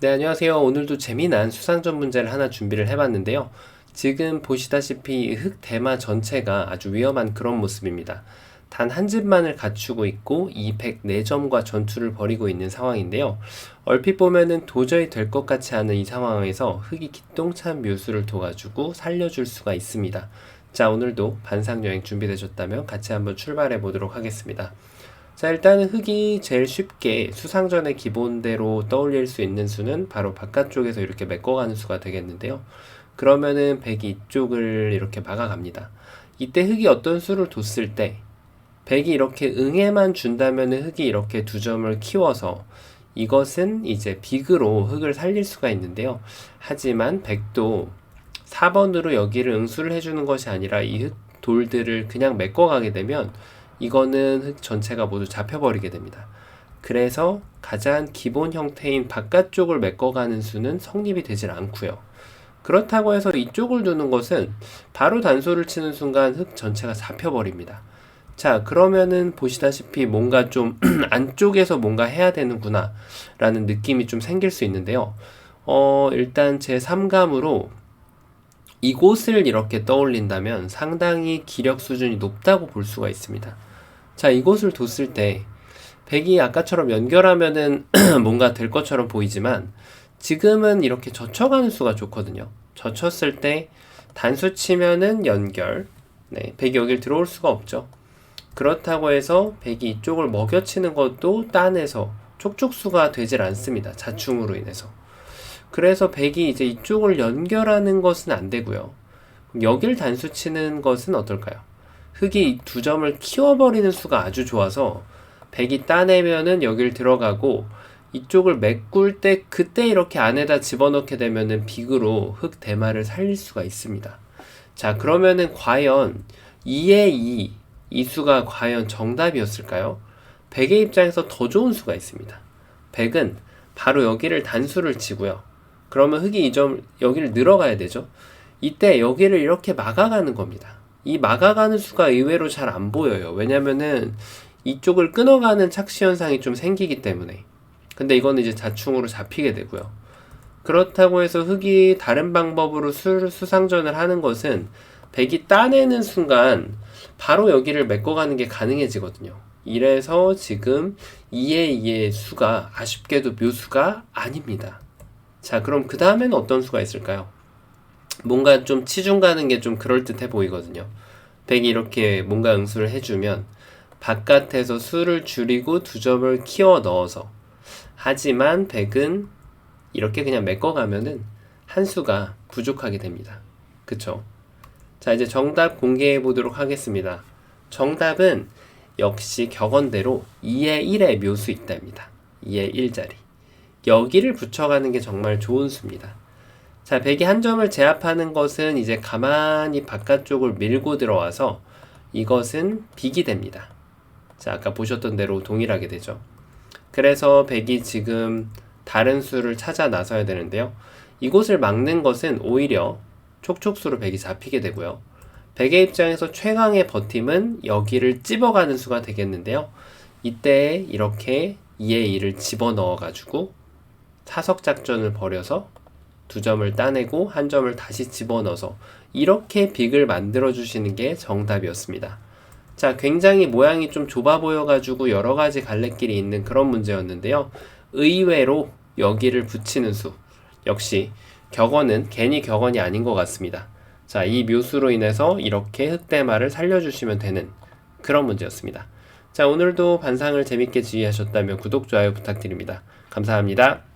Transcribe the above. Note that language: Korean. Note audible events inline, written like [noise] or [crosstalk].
네, 안녕하세요. 오늘도 재미난 수상 전 문제를 하나 준비를 해봤는데요. 지금 보시다시피 흙 대마 전체가 아주 위험한 그런 모습입니다. 단 한 집만을 갖추고 있고 204점과 전투를 벌이고 있는 상황인데요. 얼핏 보면은 도저히 될 것 같지 않은 이 상황에서 흙이 기똥찬 묘수를 둬가지고 살려줄 수가 있습니다. 자, 오늘도 반상여행 준비되셨다면 같이 한번 출발해 보도록 하겠습니다. 자, 일단은 흙이 제일 쉽게 수상전의 기본대로 떠올릴 수 있는 수는 바로 바깥쪽에서 이렇게 메꿔가는 수가 되겠는데요. 그러면은 백이 이쪽을 이렇게 막아갑니다. 이때 흙이 어떤 수를 뒀을 때 백이 이렇게 응에만 준다면은 흙이 이렇게 두 점을 키워서 이것은 이제 빅으로 흙을 살릴 수가 있는데요. 하지만 백도 4번으로 여기를 응수를 해주는 것이 아니라 이 흙 돌들을 그냥 메꿔가게 되면 이거는 흙 전체가 모두 잡혀버리게 됩니다. 그래서 가장 기본 형태인 바깥쪽을 메꿔가는 수는 성립이 되질 않고요. 그렇다고 해서 이쪽을 두는 것은 바로 단소를 치는 순간 흙 전체가 잡혀버립니다. 자, 그러면은 보시다시피 뭔가 좀 [clears throat] 안쪽에서 뭔가 해야 되는구나 라는 느낌이 좀 생길 수 있는데요. 어, 일단 제 3감으로 이곳을 이렇게 떠올린다면 상당히 기력 수준이 높다고 볼 수가 있습니다. 자, 이곳을 뒀을 때 백이 아까처럼 연결하면은 [clears throat] 뭔가 될 것처럼 보이지만 지금은 이렇게 젖혀가는 수가 좋거든요. 젖혔을 때 단수 치면은 연결. 네, 백이 여길 들어올 수가 없죠. 그렇다고 해서 백이 이쪽을 먹여치는 것도 딴에서 촉촉수가 되질 않습니다. 자충으로 인해서. 그래서 백이 이제 이쪽을 연결하는 것은 안 되고요. 여길 단수 치는 것은 어떨까요? 흙이 두 점을 키워버리는 수가 아주 좋아서 백이 따내면은 여길 들어가고 이쪽을 메꿀 때 그때 이렇게 안에다 집어넣게 되면은 빅으로 흙 대마를 살릴 수가 있습니다. 자 그러면은 과연 2의 2, 이 수가 과연 정답이었을까요? 백의 입장에서 더 좋은 수가 있습니다. 백은 바로 여기를 단수를 치고요. 그러면 흙이 이 점 여기를 늘어가야 되죠. 이때 여기를 이렇게 막아가는 겁니다. 이 막아가는 수가 의외로 잘 안 보여요. 왜냐면은 이쪽을 끊어가는 착시 현상이 좀 생기기 때문에. 근데 이거는 이제 자충으로 잡히게 되고요. 그렇다고 해서 흙이 다른 방법으로 수, 수상전을 하는 것은 백이 따내는 순간 바로 여기를 메꿔가는 게 가능해지거든요. 이래서 지금 2의 2의 수가 아쉽게도 묘수가 아닙니다. 자, 그럼 그 다음에는 어떤 수가 있을까요? 뭔가 좀 치중 가는 게 좀 그럴듯해 보이거든요. 백이 이렇게 뭔가 응수를 해주면 바깥에서 수를 줄이고 두 점을 키워 넣어서 하지만 백은 이렇게 그냥 메꿔가면은 한 수가 부족하게 됩니다. 그쵸? 자, 이제 정답 공개해 보도록 하겠습니다. 정답은 역시 격언대로 2의 1의 묘수 있다입니다. 2의 1자리. 여기를 붙여가는 게 정말 좋은 수입니다. 자, 백이 한 점을 제압하는 것은 이제 가만히 바깥쪽을 밀고 들어와서 이것은 빅이 됩니다. 자, 아까 보셨던 대로 동일하게 되죠. 그래서 백이 지금 다른 수를 찾아 나서야 되는데요. 이곳을 막는 것은 오히려 촉촉수로 백이 잡히게 되고요. 백의 입장에서 최강의 버팀은 여기를 찝어가는 수가 되겠는데요. 이때 이렇게 2의 2를 집어넣어 가지고 사석 작전을 벌여서 두 점을 따내고 한 점을 다시 집어넣어서 이렇게 빅을 만들어 주시는 게 정답이었습니다. 자, 굉장히 모양이 좀 좁아 보여가지고 여러 가지 갈래길이 있는 그런 문제였는데요. 의외로 여기를 붙이는 수. 역시 격언은 괜히 격언이 아닌 것 같습니다. 자, 이 묘수로 인해서 이렇게 흑대마를 살려주시면 되는 그런 문제였습니다. 자, 오늘도 반상을 재밌게 지휘하셨다면 구독, 좋아요 부탁드립니다. 감사합니다.